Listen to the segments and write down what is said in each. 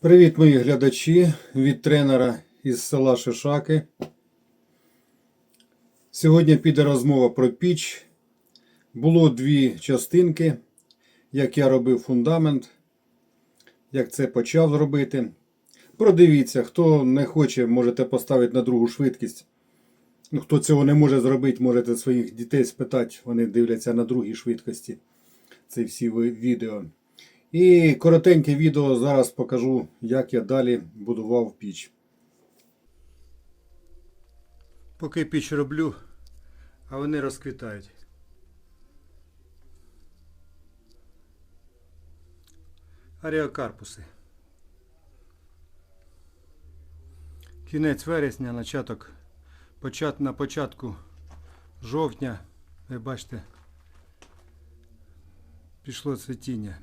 Привіт, мої глядачі від тренера із села Шишаки. Сьогодні піде розмова про піч. Було дві частинки, як я робив фундамент, як це почав робити. Продивіться, хто не хоче, можете поставити на другу швидкість. Ну, хто цього не може зробити, можете своїх дітей спитати, вони дивляться на другій швидкості. Це всі відео. І коротеньке відео зараз покажу, як я далі будував піч. Поки піч роблю, а вони розквітають. Аріокарпуси. Кінець вересня, початок, почат, на початку жовтня, ви бачите, пішло цвітіння.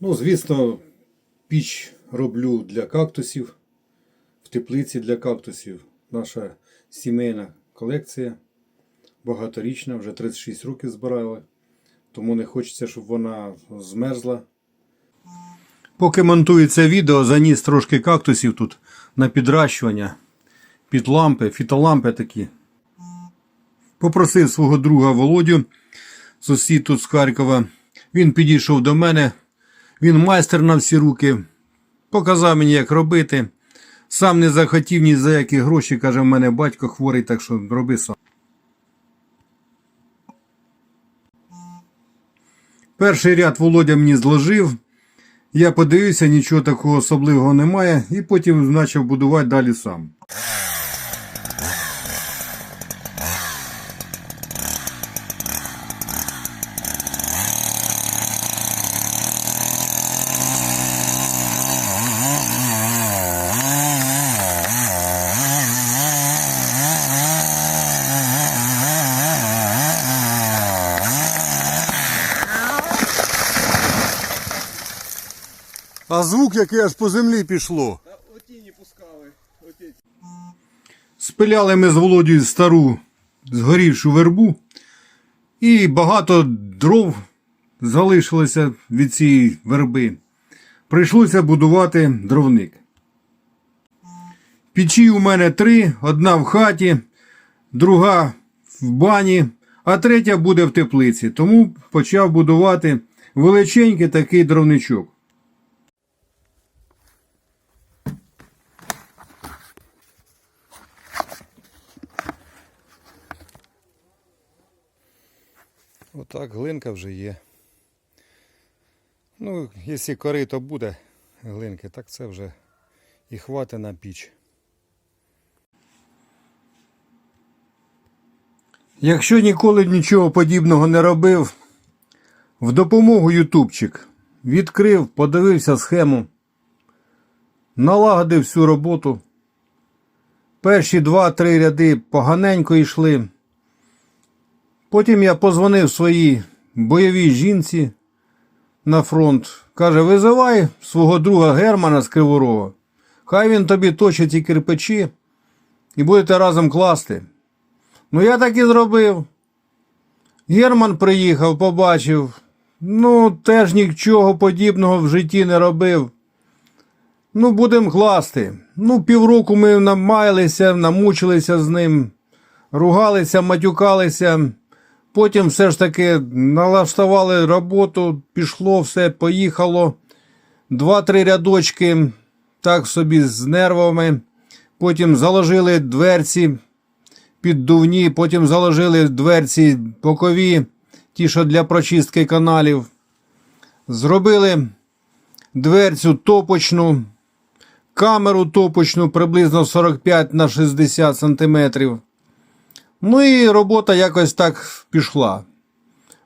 Ну, звісно, піч роблю для кактусів, в теплиці для кактусів. Наша сімейна колекція багаторічна, вже 36 років збирали, тому не хочеться, щоб вона змерзла. Поки монтується відео, заніс трошки кактусів тут на підращування, під лампи, фітолампи такі. Попросив свого друга Володю, сусід тут з Харкова. Він підійшов до мене. Він майстер на всі руки, показав мені, як робити. Сам не захотів ні за які гроші, каже, в мене батько хворий, так що роби сам. Перший ряд Володя мені зложив. Я подивився, нічого такого особливого немає, і потім почав будувати далі сам. А звук, який аж по землі пішло. Оті не пускали. Спиляли ми з Володією стару згорівшу вербу, і багато дров залишилося від цієї верби. Прийшлося будувати дровник. Печі у мене три: одна в хаті, друга в бані, а третя буде в теплиці. Тому почав будувати величенький такий дровничок. Отак глинка вже є. Ну, якщо корито буде глинки, так це вже і хватить на піч. Якщо ніколи нічого подібного не робив, в допомогу ютубчик відкрив, подивився схему, налагодив всю роботу. Перші два-три ряди поганенько йшли. Потім я позвонив своїй бойовій жінці на фронт. Каже, визивай свого друга Германа з Криворога. Хай він тобі точить ці кирпичі і будете разом класти. Ну, я так і зробив. Герман приїхав, побачив. Ну, теж нічого подібного в житті не робив. Ну, будемо класти. Ну, півроку ми намаялися, намучилися з ним, ругалися, матюкалися. Потім все ж таки налаштували роботу, пішло, все, поїхало. Два-три рядочки, так собі з нервами. Потім заложили дверці піддувні, потім заложили дверці бокові, ті, що для прочистки каналів. Зробили дверцю топочну, камеру топочну приблизно 45 на 60 сантиметрів. Ну і робота якось так пішла.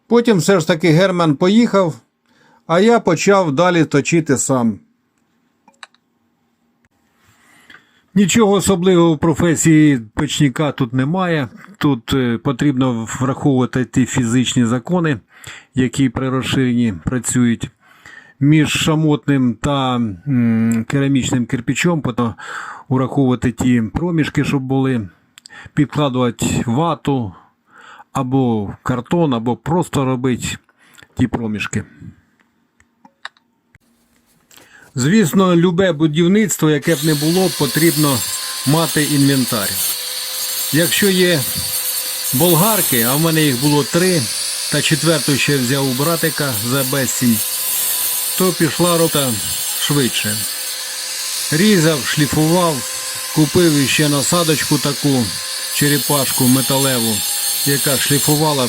Потім все ж таки Герман поїхав, а я почав далі точити сам. Нічого особливого в професії печника тут немає. Тут е, потрібно враховувати ті фізичні закони, які при розширенні працюють. Між шамотним та керамічним кирпичом потрібно ураховувати ті проміжки, щоб були, підкладувати вату або картон, або просто робити ті проміжки. Звісно, любе будівництво, яке б не було, потрібно мати інвентар. Якщо є болгарки, а в мене їх було три, та четверту ще взяв у братика за безцінь, то пішла рота швидше. Різав, шліфував, купив іще насадочку таку черепашку металеву, яка шліфувала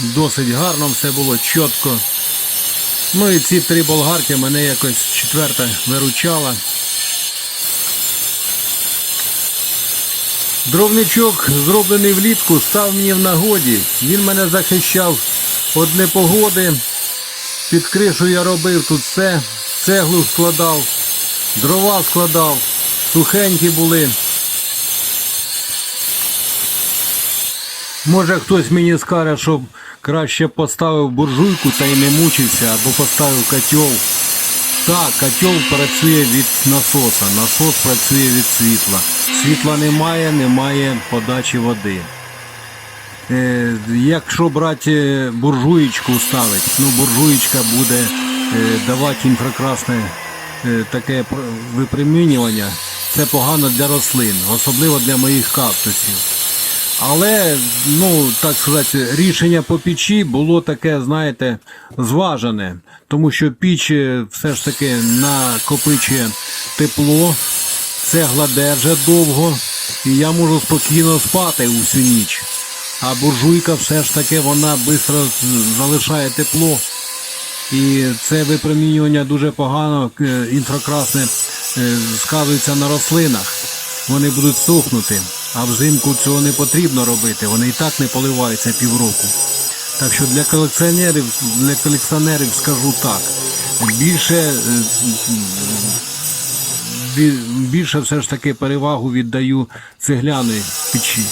досить гарно, все було чітко. Ну і ці три болгарки мене якось четверта виручала. Дровничок, зроблений влітку, став мені в нагоді. Він мене захищав від непогоди. Під кришу я робив тут все, цеглу складав, дрова складав, сухенькі були. Може хтось мені скаже, щоб краще поставив буржуйку та й не мучився, або поставив котел. Так, котел працює від насоса, насос працює від світла. Світла немає, немає подачі води. Е, якщо брати буржуєчку ставити, ну буржуєчка буде е, давати інфракрасне е, таке пр- випромінювання, це погано для рослин, особливо для моїх кактусів. Але, ну так сказати, рішення по печі було таке, знаєте, зважене, тому що піч е, все ж таки накопичує тепло, цегла держить довго, і я можу спокійно спати усю ніч. А буржуйка все ж таки вона швидко залишає тепло. І це випромінювання дуже погано, е, інфракрасне сказується на рослинах. Вони будуть сохнути, а взимку цього не потрібно робити. Вони і так не поливаються півроку. Так що для колекціонерів, для колекціонерів скажу так. Більше, е, більше все ж таки перевагу віддаю цегляної печі.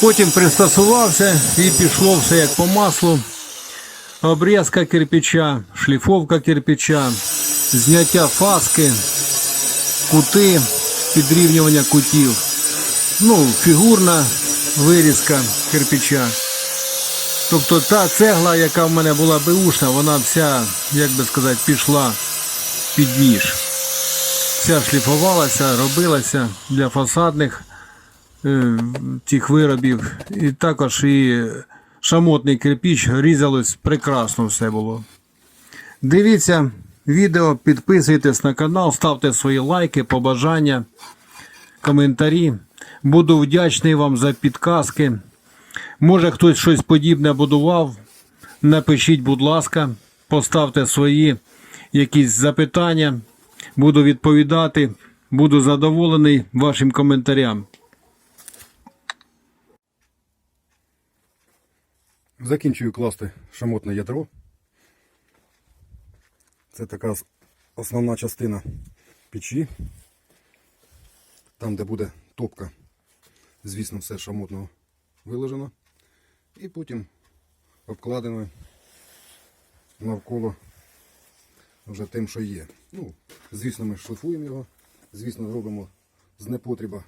Потім пристосувався і пішло все як по маслу. Обрізка кирпича, шліфовка кирпича, зняття фаски, кути, підрівнювання кутів. Ну, фігурна вирізка кирпича. Тобто та цегла, яка в мене була беушна, вона вся, як би сказати, пішла під ніж. Вся шліфувалася, робилася для фасадних е, цих виробів. І також і шамотний кирпіч різалось прекрасно все було. Дивіться відео, підписуйтесь на канал, ставте свої лайки, побажання, коментарі. Буду вдячний вам за підказки. Може хтось щось подібне будував. Напишіть, будь ласка, поставте свої якісь запитання. Буду відповідати. Буду задоволений вашим коментарям. Закінчую класти шамотне ядро. Це така основна частина печі. Там, де буде топка, звісно, все шамотного виложено. І потім обкладено навколо вже тим, що є. Ну, звісно, ми шлифуємо його, звісно, робимо з непотреба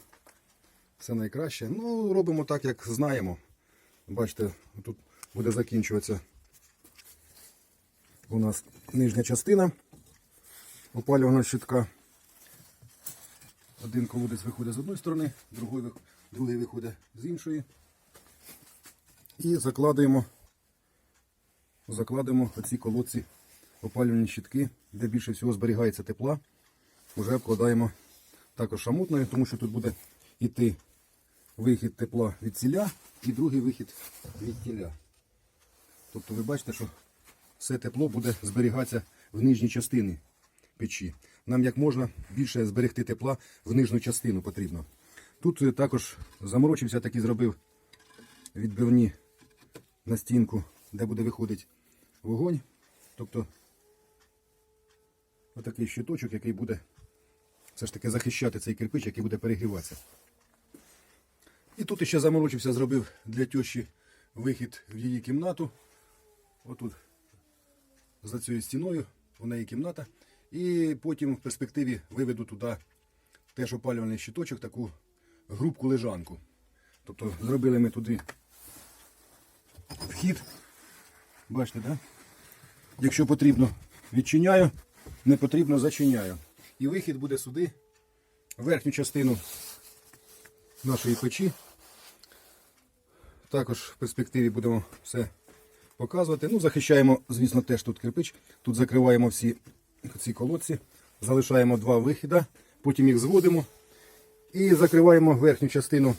все найкраще. Ну, робимо так, як знаємо. Бачите, тут буде закінчуватися у нас нижня частина опалювального щитка. Один колодець виходить з одної сторони, другий, другий виходить з іншої. І закладуємо, закладуємо оці колодці опалювальні щитки, де більше всього зберігається тепла. Вже обкладаємо також шамутною, тому що тут буде йти вихід тепла від ціля і другий вихід від тіля. Тобто ви бачите, що все тепло буде зберігатися в нижній частині печі. Нам як можна більше зберегти тепла в нижню частину потрібно. Тут е, також заморочився, так і зробив відбивні на стінку, де буде виходити вогонь. Тобто отакий щиточок, який буде все ж таки захищати цей кирпич, який буде перегріватися. І тут ще заморочився, зробив для тещі вихід в її кімнату. Отут за цією стіною у неї кімната. І потім в перспективі виведу туди теж опалювальний щиточок, таку грубку лежанку. Тобто зробили ми туди вхід. Бачите, да? Якщо потрібно, відчиняю, не потрібно, зачиняю. І вихід буде сюди, верхню частину нашої печі. Також в перспективі будемо все показувати. Ну, захищаємо, звісно, теж тут кирпич. Тут закриваємо всі ці колодці, залишаємо два вихіди, потім їх зводимо і закриваємо верхню частину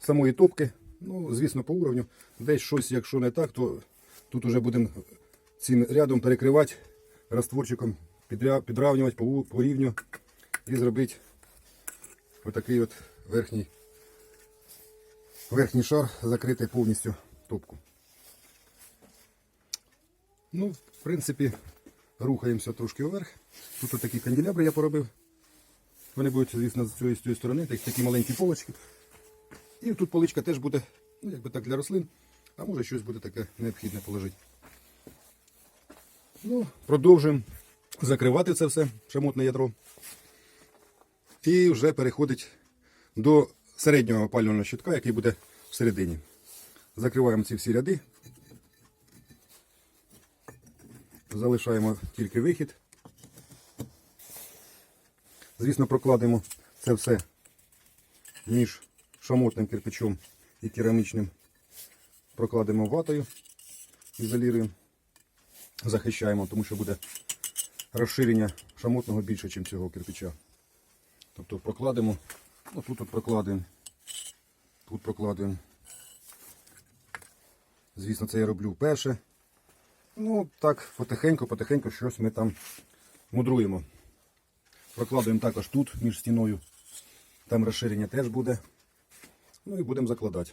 самої топки. Ну, звісно, по уровню. Десь щось, якщо не так, то тут вже будемо цим рядом перекривати розтворчиком, підравнювати по, рівню і зробити отакий от верхній, верхній шар, закрити повністю топку. Ну, в принципі, рухаємося трошки вверх. Тут отакі канделябри я поробив. Вони будуть, звісно, з цієї, з цієї сторони, так- такі маленькі полочки. І тут поличка теж буде, ну, якби так для рослин, а може щось буде таке необхідне положити. Ну, продовжуємо закривати це все, шамотне ядро. І вже переходить до середнього опалювального щитка, який буде всередині. Закриваємо ці всі ряди. Залишаємо тільки вихід. Звісно, прокладемо це все між шамотним кирпичом і керамічним. Прокладемо ватою, ізолюємо, захищаємо, тому що буде розширення шамотного більше, ніж цього кирпича. Тобто прокладемо, ну тут от прокладемо, тут прокладемо. Звісно, це я роблю вперше. Ну, так, потихеньку, потихеньку щось ми там мудруємо. Прокладуємо також тут, між стіною. Там розширення теж буде. Ну і будемо закладати.